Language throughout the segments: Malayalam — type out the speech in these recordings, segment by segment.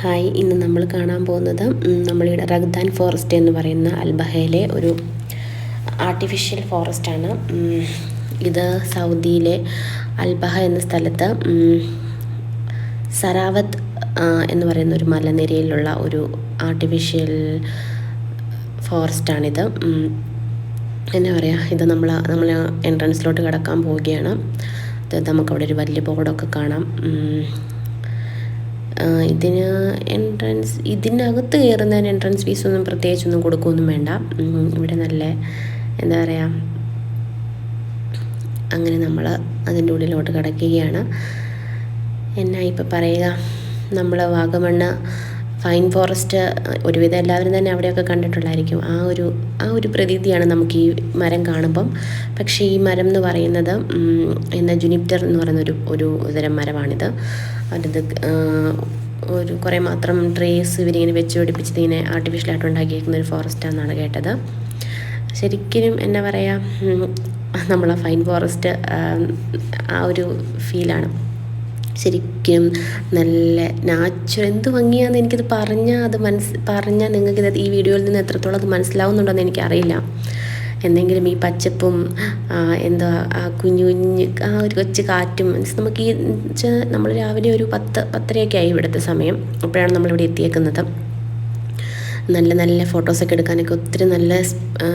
ഹായ് ഇന്ന് നമ്മൾ കാണാൻ പോകുന്നത് നമ്മളിവിടെ റഗ്ദാൻ ഫോറസ്റ്റ് എന്ന് പറയുന്ന അൽബഹയിലെ ഒരു ആർട്ടിഫിഷ്യൽ ഫോറസ്റ്റാണ് ഇത് സൗദിയിലെ അൽബഹ എന്ന സ്ഥലത്ത് സരാവത്ത് എന്ന് പറയുന്ന ഒരു മലനിരയിലുള്ള ഒരു ആർട്ടിഫിഷ്യൽ ഫോറസ്റ്റാണിത് എന്നാ പറയുക ഇത് നമ്മൾ നമ്മൾ എൻട്രൻസിലോട്ട് കിടക്കാൻ പോവുകയാണ്. അത് നമുക്കവിടെ ഒരു വലിയ ബോർഡൊക്കെ കാണാം. ഇതിന് എൻട്രൻസ് ഇതിനകത്ത് കയറുന്നതിന് എൻട്രൻസ് ഫീസൊന്നും പ്രത്യേകിച്ചൊന്നും കൊടുക്കുകയൊന്നും വേണ്ട. ഇവിടെ നല്ല എന്താ പറയുക അങ്ങനെ നമ്മൾ അതിന്റെ ഉള്ളിലോട്ട് കിടക്കുകയാണ്. എന്നാ ഇപ്പം പറയുക നമ്മൾ വാഗമണ്ണ് ഫൈൻ ഫോറസ്റ്റ് ഒരുവിധം എല്ലാവരും തന്നെ അവിടെയൊക്കെ കണ്ടിട്ടുള്ളായിരിക്കും. ആ ഒരു ആ ഒരു പ്രതീതിയാണ് നമുക്ക് ഈ മരം കാണുമ്പം. പക്ഷേ ഈ മരം എന്ന് പറയുന്നത് എന്താ ജുനിപ്റ്റർ എന്ന് പറയുന്ന ഒരു ഒരു തരം മരമാണിത്. അതിത് ഒരു കുറേ മാത്രം ട്രേസ് ഇവരിങ്ങനെ വെച്ച് പിടിപ്പിച്ചത് ഇങ്ങനെ ആർട്ടിഫിഷ്യലായിട്ട് ഉണ്ടാക്കിയിരിക്കുന്ന ഒരു ഫോറസ്റ്റാണെന്നാണ് കേട്ടത്. ശരിക്കും എന്നാ പറയുക നമ്മളെ ഫൈൻ ഫോറസ്റ്റ് ആ ഒരു ഫീലാണ് ശരിക്കും നല്ല നാച്ചുറൽ എന്ത് ഭംഗിയാണെന്ന് എനിക്കത് പറഞ്ഞാൽ അത് മനസ്സ് പറഞ്ഞാൽ നിങ്ങൾക്ക് ഈ വീഡിയോയിൽ നിന്ന് എത്രത്തോളം അത് മനസ്സിലാവുന്നുണ്ടോയെന്ന് എനിക്കറിയില്ല. എന്തെങ്കിലും ഈ പച്ചപ്പും എന്താ ആ കുഞ്ഞു കുഞ്ഞ് ആ ഒരു കൊച്ചു കാറ്റും മീൻസ് നമുക്ക് ഈ നമ്മൾ രാവിലെ ഒരു പത്ത് പത്തരയൊക്കെ ആയി ഇവിടുത്തെ സമയം. അപ്പോഴാണ് നമ്മളിവിടെ എത്തിയേക്കുന്നത്. നല്ല നല്ല ഫോട്ടോസൊക്കെ എടുക്കാനൊക്കെ ഒത്തിരി നല്ല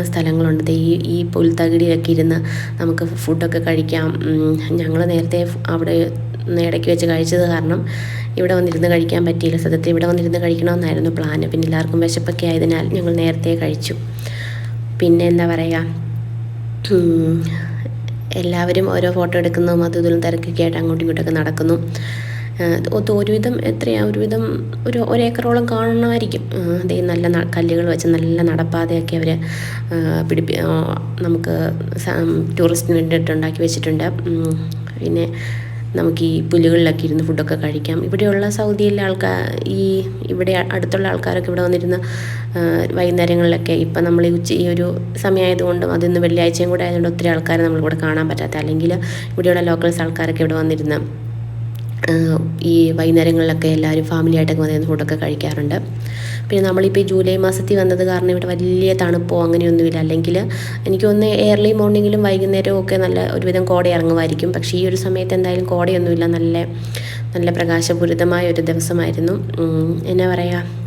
സ്ഥലങ്ങളുണ്ട്. ഈ ഈ പുൽത്തകിടിയൊക്കെ ഇരുന്ന് നമുക്ക് ഫുഡൊക്കെ കഴിക്കാം. ഞങ്ങൾ നേരത്തെ അവിടെ ഇടയ്ക്ക് വെച്ച് കഴിച്ചത് കാരണം ഇവിടെ വന്നിരുന്ന് കഴിക്കാൻ പറ്റിയില്ല. സത്യത്തിൽ ഇവിടെ വന്നിരുന്ന് കഴിക്കണമെന്നായിരുന്നു പ്ലാന് പിന്നെ എല്ലാവർക്കും വിശപ്പൊക്കെ ആയതിനാൽ ഞങ്ങൾ നേരത്തെ കഴിച്ചു. പിന്നെ എന്താ പറയുക എല്ലാവരും ഓരോ ഫോട്ടോ എടുക്കുന്നതും അതും ഇതിലും തിരക്കൊക്കെ ആയിട്ട് അങ്ങോട്ടും ഇങ്ങോട്ടൊക്കെ നടക്കുന്നു. ഒരുവിധം എത്രയാണ് ഒരുവിധം ഒരു ഒരേക്കറോളം കാണണമായിരിക്കും അതേ നല്ല കല്ലുകൾ വെച്ച് നല്ല നടപ്പാതയൊക്കെ അവർ പിടിപ്പി നമുക്ക് ടൂറിസ്റ്റിന് വേണ്ടിയിട്ട് ഉണ്ടാക്കി വെച്ചിട്ടുണ്ട്. പിന്നെ നമുക്ക് ഈ പുല്ലുകളിലൊക്കെ ഇരുന്ന് ഫുഡൊക്കെ കഴിക്കാം. ഇവിടെയുള്ള സൗദിയിലെ ആൾക്കാർ ഈ ഇവിടെ അടുത്തുള്ള ആൾക്കാരൊക്കെ ഇവിടെ വന്നിരുന്ന വൈകുന്നേരങ്ങളിലൊക്കെ ഇപ്പം നമ്മൾ ഈ ഉച്ച ഈ ഒരു സമയമായതുകൊണ്ടും അതിന്ന് വെള്ളിയാഴ്ചയും കൂടെ ആയതുകൊണ്ട് ഒത്തിരി ആൾക്കാരെ നമ്മളിവിടെ കാണാൻ പറ്റാത്ത അല്ലെങ്കിൽ ഇവിടെയുള്ള ലോക്കൽസ് ആൾക്കാരൊക്കെ ഇവിടെ വന്നിരുന്ന് ഈ വൈകുന്നേരങ്ങളിലൊക്കെ എല്ലാവരും ഫാമിലിയായിട്ടൊക്കെ വന്നിരുന്ന് ഫുഡൊക്കെ കഴിക്കാറുണ്ട്. പിന്നെ നമ്മളിപ്പോൾ ഈ ജൂലൈ മാസത്തിൽ വന്നത് കാരണം ഇവിടെ വലിയ തണുപ്പോ അങ്ങനെയൊന്നുമില്ല. അല്ലെങ്കിൽ എനിക്ക് ഒന്ന് ഏർലി മോർണിംഗിലും വൈകുന്നേരവും ഒക്കെ നല്ല ഒരുവിധം കോട ഇറങ്ങുമായിരിക്കും. പക്ഷേ ഈ ഒരു സമയത്ത് എന്തായാലും കോടയൊന്നുമില്ല. നല്ല നല്ല പ്രകാശപൂരിതമായ ഒരു ദിവസമായിരുന്നു. എന്നാ പറയുക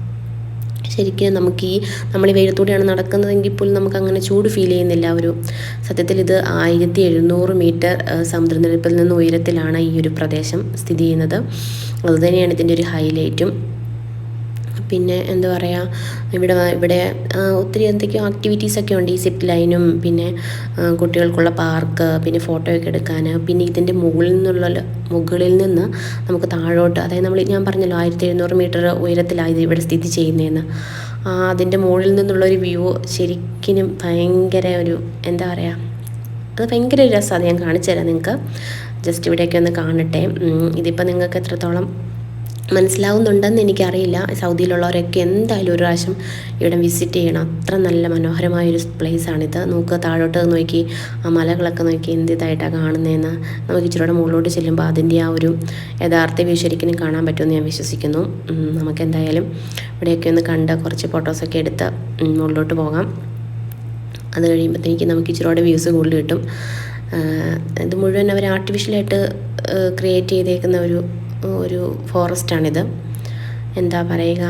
ശരിക്കും നമുക്ക് ഈ നമ്മൾ വെയിലത്തൂടെയാണ് നടക്കുന്നതെങ്കിൽ പോലും നമുക്ക് അങ്ങനെ ചൂട് ഫീൽ ചെയ്യുന്നില്ല. ഒരു സത്യത്തിൽ ഇത് ആയിരത്തി എഴുന്നൂറ് മീറ്റർ സമുദ്രനിരപ്പിൽ നിന്ന് ഉയരത്തിലാണ് ഈ ഒരു പ്രദേശം സ്ഥിതി ചെയ്യുന്നത്. അതുതന്നെയാണ് ഇതിന്റെ ഒരു ഹൈലൈറ്റും പിന്നെ എന്താ പറയുക ഇവിടെ ഇവിടെ ഒത്തിരി എന്തൊക്കെയോ ആക്ടിവിറ്റീസൊക്കെ ഉണ്ട് ഈ സിപ്പ് ലൈനും പിന്നെ കുട്ടികൾക്കുള്ള പാർക്ക് പിന്നെ ഫോട്ടോയൊക്കെ എടുക്കാൻ പിന്നെ ഇതിന്റെ മുകളിൽ നിന്നുള്ള മുകളിൽ നിന്ന് നമുക്ക് താഴോട്ട് അതായത് നമ്മൾ ഞാൻ പറഞ്ഞല്ലോ ആയിരത്തി എഴുന്നൂറ് മീറ്റർ ഉയരത്തിലാണ് ഇത് ഇവിടെ സ്ഥിതി ചെയ്യുന്നതെന്ന്. അതിന്റെ മുകളിൽ നിന്നുള്ള ഒരു വ്യൂ ശരിക്കും ഭയങ്കര ഒരു എന്താ പറയുക അത് ഭയങ്കര രസമാണ് ഞാൻ കാണിച്ചു തരാം നിങ്ങൾക്ക് ജസ്റ്റ് ഇവിടെയൊക്കെ ഒന്ന് കാണട്ടെ. ഇതിപ്പോൾ നിങ്ങൾക്ക് എത്രത്തോളം മനസ്സിലാവുന്നുണ്ടെന്ന് എനിക്കറിയില്ല. സൗദിയിലുള്ളവരൊക്കെ എന്തായാലും ഒരു പ്രാവശ്യം ഇവിടെ വിസിറ്റ് ചെയ്യണം. അത്ര നല്ല മനോഹരമായൊരു പ്ലേസാണിത് നോക്കുക താഴോട്ട് നോക്കി ആ മലകളൊക്കെ നോക്കി എന്ത് ഇതായിട്ടാണ് കാണുന്നതെന്ന്. നമുക്ക് ഇച്ചിരിയുടെ മുകളിലോട്ട് ചെല്ലുമ്പോൾ അതിന്റെ ആ ഒരു യഥാർത്ഥ വ്യൂ ശരിക്കും കാണാൻ പറ്റുമെന്ന് ഞാൻ വിശ്വസിക്കുന്നു. നമുക്ക് എന്തായാലും ഇവിടെയൊക്കെ ഒന്ന് കണ്ട് കുറച്ച് ഫോട്ടോസൊക്കെ എടുത്ത് മുകളിലോട്ട് പോകാം. അത് കഴിയുമ്പോഴത്തേക്ക് നമുക്ക് ഇച്ചിരിയുടെ വ്യൂസ് കൂടുതൽ കിട്ടും. ഇത് മുഴുവൻ അവർ ആർട്ടിഫിഷ്യലായിട്ട് ക്രിയേറ്റ് ചെയ്തേക്കുന്ന ഒരു ഒരു ഫോറസ്റ്റാണിത് എന്താ പറയുക?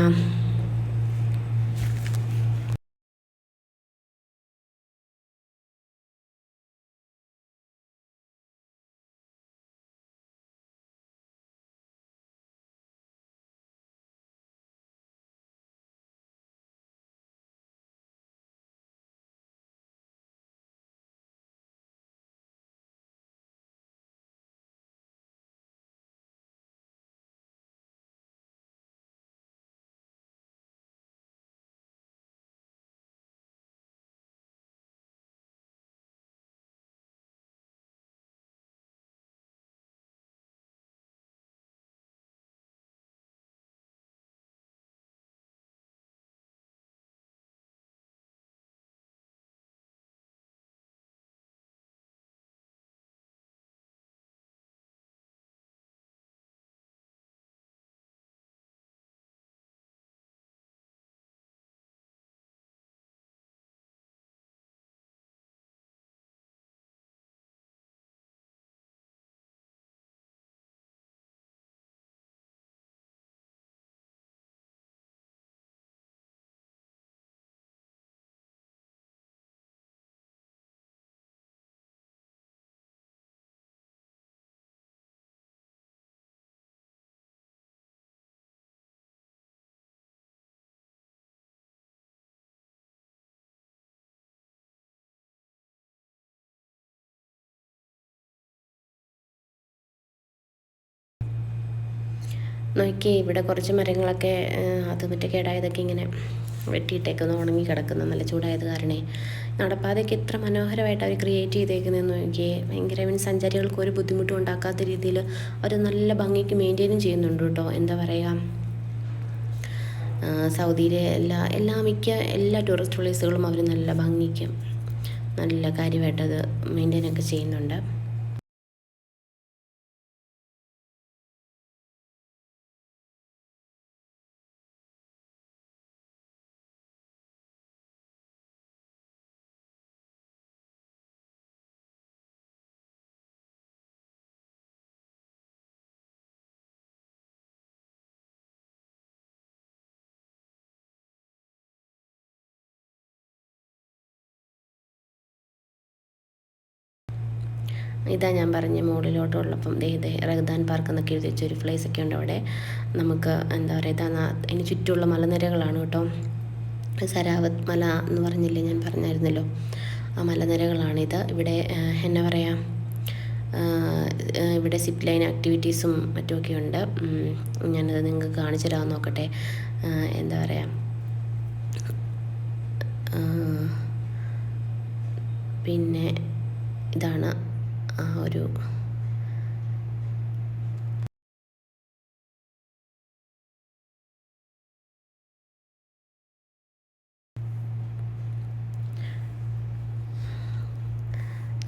നോക്കി ഇവിടെ കുറച്ച് മരങ്ങളൊക്കെ അത് മറ്റേ കേടായതൊക്കെ ഇങ്ങനെ വെട്ടിയിട്ടേക്കുന്നു ഉണങ്ങി കിടക്കുന്നു നല്ല ചൂടായത് കാരണേ. നടപ്പാതയ്ക്ക് എത്ര മനോഹരമായിട്ട് അവർ ക്രിയേറ്റ് ചെയ്തേക്കുന്നതെന്ന് നോക്കിയേ. ഭയങ്കര മീൻ സഞ്ചാരികൾക്ക് ഒരു ബുദ്ധിമുട്ടും ഉണ്ടാക്കാത്ത രീതിയിൽ അവർ നല്ല ഭംഗിക്ക് മെയിന്റെയിനും ചെയ്യുന്നുണ്ട് കേട്ടോ. എന്താ പറയുക സൗദിയിലെ എല്ലാ എല്ലാ മിക്ക എല്ലാ ടൂറിസ്റ്റ് പ്ലേസുകളും അവർ നല്ല ഭംഗിക്ക് നല്ല കാര്യമായിട്ടത് മെയിന്റെയിനൊക്കെ ചെയ്യുന്നുണ്ട്. ഇതാ ഞാൻ പറഞ്ഞ മുകളിലോട്ടുള്ളപ്പം ദേ ദേ പാർക്ക് എന്നൊക്കെ എഴുതി വെച്ചൊരു പ്ലേസ് ഒക്കെ ഉണ്ട് അവിടെ. നമുക്ക് എന്താ പറയുക ഇതാ അതിന് ചുറ്റുമുള്ള മലനിരകളാണ് കേട്ടോ. സരാവത് മല എന്ന് പറഞ്ഞില്ലേ ഞാൻ പറഞ്ഞായിരുന്നല്ലോ. ആ മലനിരകളാണിത് ഇവിടെ എന്നാ പറയുക ഇവിടെ സിപ്പ് ലൈൻ ആക്ടിവിറ്റീസും മറ്റുമൊക്കെ ഉണ്ട്. ഞാനത് നിങ്ങൾക്ക് കാണിച്ചു തരാമെന്ന് നോക്കട്ടെ. എന്താ പറയുക പിന്നെ ഇതാണ് ആ ഒരു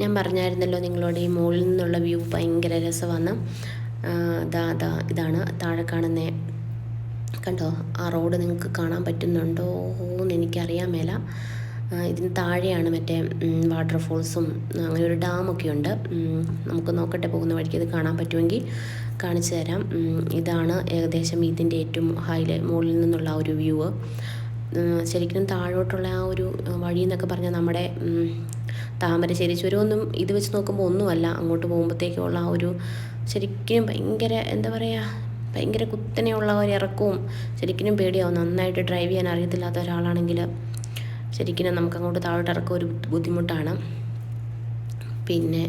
ഞാൻ പറഞ്ഞായിരുന്നല്ലോ നിങ്ങളോട് ഈ മുകളിൽ നിന്നുള്ള വ്യൂ ഭയങ്കര രസമാണ്. ദാ ദാ ഇതാണ് താഴെ കാണുന്ന കണ്ടോ? ആ റോഡ് നിങ്ങൾക്ക് കാണാൻ പറ്റുന്നുണ്ടോ എന്ന് എനിക്കറിയാൻ മേല. ഇതിന് താഴെയാണ് മറ്റേ വാട്ടർഫോൾസും അങ്ങനെ ഒരു ഡാമൊക്കെ ഉണ്ട് നമുക്ക് നോക്കട്ടെ പോകുന്ന വഴിക്ക് ഇത് കാണാൻ പറ്റുമെങ്കിൽ കാണിച്ചു തരാം. ഇതാണ് ഏകദേശം ഇതിന്റെ ഏറ്റവും ഹൈലെ മുകളിൽ നിന്നുള്ള ഒരു വ്യൂ ശരിക്കും താഴോട്ടുള്ള ആ ഒരു വഴി എന്നൊക്കെ പറഞ്ഞാൽ നമ്മുടെ താമരശ്ശേരി ചുരമൊന്നും ഇത് വെച്ച് നോക്കുമ്പോൾ ഒന്നുമല്ല. അങ്ങോട്ട് പോകുമ്പോഴത്തേക്കുള്ള ആ ഒരു ശരിക്കും ഭയങ്കര എന്താ പറയുക ഭയങ്കര കുത്തനെയുള്ള ഒരു ഇറക്കവും ശരിക്കും പേടിയാവും. നന്നായിട്ട് ഡ്രൈവ് ചെയ്യാൻ അറിയത്തില്ലാത്ത ഒരാളാണെങ്കിൽ ശരിക്കും നമുക്ക് അങ്ങോട്ട് താഴോട്ട് ഇറക്കുക ഒരു ബുദ്ധിമുട്ടാണ്. പിന്നെ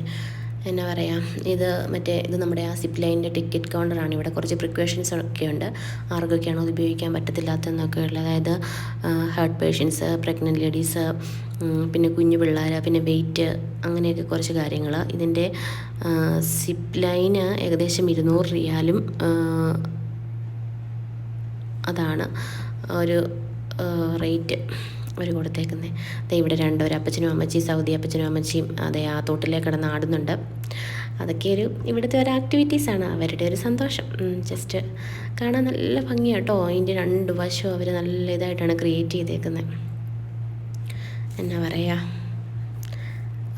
എന്നാ പറയുക ഇത് മറ്റേ ഇത് നമ്മുടെ ആ സിപ്പ് ലൈനിന്റെ ടിക്കറ്റ് കൗണ്ടറാണ് ഇവിടെ കുറച്ച് പ്രിക്കോഷൻസ് ഒക്കെ ഉണ്ട്. ആർക്കൊക്കെയാണോ അത് ഉപയോഗിക്കാൻ പറ്റത്തില്ലാത്തതെന്നൊക്കെ ഉള്ളത്. അതായത് ഹാർട്ട് പേഷ്യൻസ് പ്രഗ്നന്റ് ലേഡീസ് പിന്നെ കുഞ്ഞു പിള്ളേർ പിന്നെ വെയിറ്റ് അങ്ങനെയൊക്കെ കുറച്ച് കാര്യങ്ങൾ ഇതിന്റെ സിപ്പ് ലൈന് ഏകദേശം ഇരുന്നൂറ് റിയാലും അതാണ്. ഒരു റേറ്റ് അവർ കൊടുത്തേക്കുന്നത് അതെ ഇവിടെ രണ്ടുപേരും അപ്പച്ചനും അമ്മച്ചിയും സൗദി അപ്പച്ചനും അമ്മച്ചിയും അതെ ആ തോട്ടിലേക്ക് കിടന്ന് ആടുന്നുണ്ട്. അതൊക്കെ ഒരു ഇവിടുത്തെ ഒരു ആക്ടിവിറ്റീസാണ് അവരുടെ ഒരു സന്തോഷം. ജസ്റ്റ് കാണാൻ നല്ല ഭംഗിയാട്ടോ അതിന്റെ രണ്ട് വശവും അവർ നല്ല ഇതായിട്ടാണ് ക്രിയേറ്റ് ചെയ്തേക്കുന്നത് എന്നാ പറയുക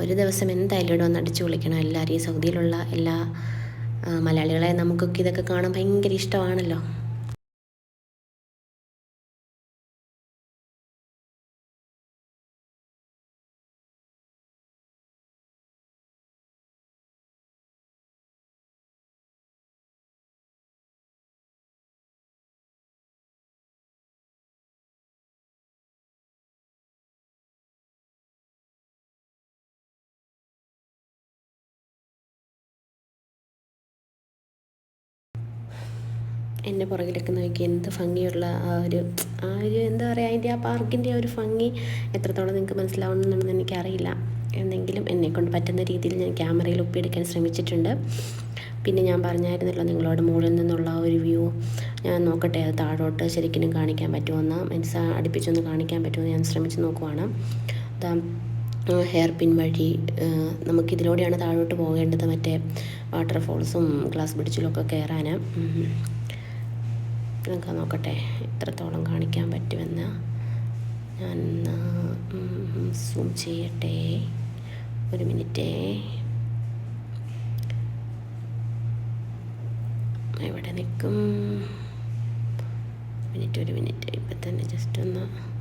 ഒരു ദിവസം എന്തായാലും ഇവിടെ ഒന്ന് അടിച്ചു വിളിക്കണം എല്ലാവരെയും സൗദിയിലുള്ള എല്ലാ മലയാളികളെ നമുക്കൊക്കെ ഇതൊക്കെ കാണാൻ ഭയങ്കര ഇഷ്ടമാണല്ലോ. എന്റെ പുറകിലൊക്കെ നോക്കി എന്ത് ഭംഗിയുള്ള ആ ഒരു ആ ഒരു എന്താ പറയുക അതിന്റെ ആ പാർക്കിന്റെ ആ ഒരു ഭംഗി എത്രത്തോളം നിങ്ങൾക്ക് മനസ്സിലാവുന്നുണ്ടെന്ന് എനിക്കറിയില്ല. എന്തെങ്കിലും എന്നെക്കൊണ്ട് പറ്റുന്ന രീതിയിൽ ഞാൻ ക്യാമറയിൽ ഒപ്പിയെടുക്കാൻ ശ്രമിച്ചിട്ടുണ്ട്. പിന്നെ ഞാൻ പറഞ്ഞായിരുന്നല്ലോ നിങ്ങളോട് മുകളിൽ നിന്നുള്ള ഒരു വ്യൂ. ഞാൻ നോക്കട്ടെ അത് താഴോട്ട് ശരിക്കും കാണിക്കാൻ പറ്റുമെന്ന്. മീൻസ് അടുപ്പിച്ചൊന്ന് കാണിക്കാൻ പറ്റുമെന്ന് ഞാൻ ശ്രമിച്ച് നോക്കുവാണ്. ഹെയർ പിൻ വഴി നമുക്കിതിലൂടെയാണ് താഴോട്ട് പോകേണ്ടത് മറ്റേ വാട്ടർഫോൾസും ഗ്ലാസ് ബ്രിഡ്ജിലും ഒക്കെ കയറാൻ നിങ്ങൾക്ക് നോക്കട്ടെ എത്രത്തോളം കാണിക്കാൻ പറ്റുമെന്ന്. ഞാൻ സൂം ചെയ്യട്ടെ. ഒരു മിനിറ്റേ. എവിടെ നിൽക്കും. മിനിറ്റ് ഒരു മിനിറ്റ്. ഇപ്പം തന്നെ ജസ്റ്റ് ഒന്ന്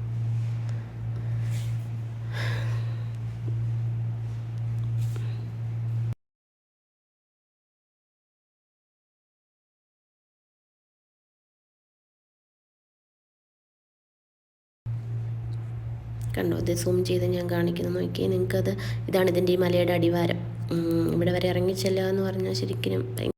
കണ്ടോ? ഇത് സൂം ചെയ്ത് ഞാൻ കാണിക്കുന്നു. നോക്കി നിങ്ങൾക്കത് ഇതാണ് ഇതിന്റെ ഈ മലയുടെ അടിവാരം. ഇവിടെ വരെ ഇറങ്ങിച്ചെല്ലുക എന്ന് പറഞ്ഞാൽ ശരിക്കും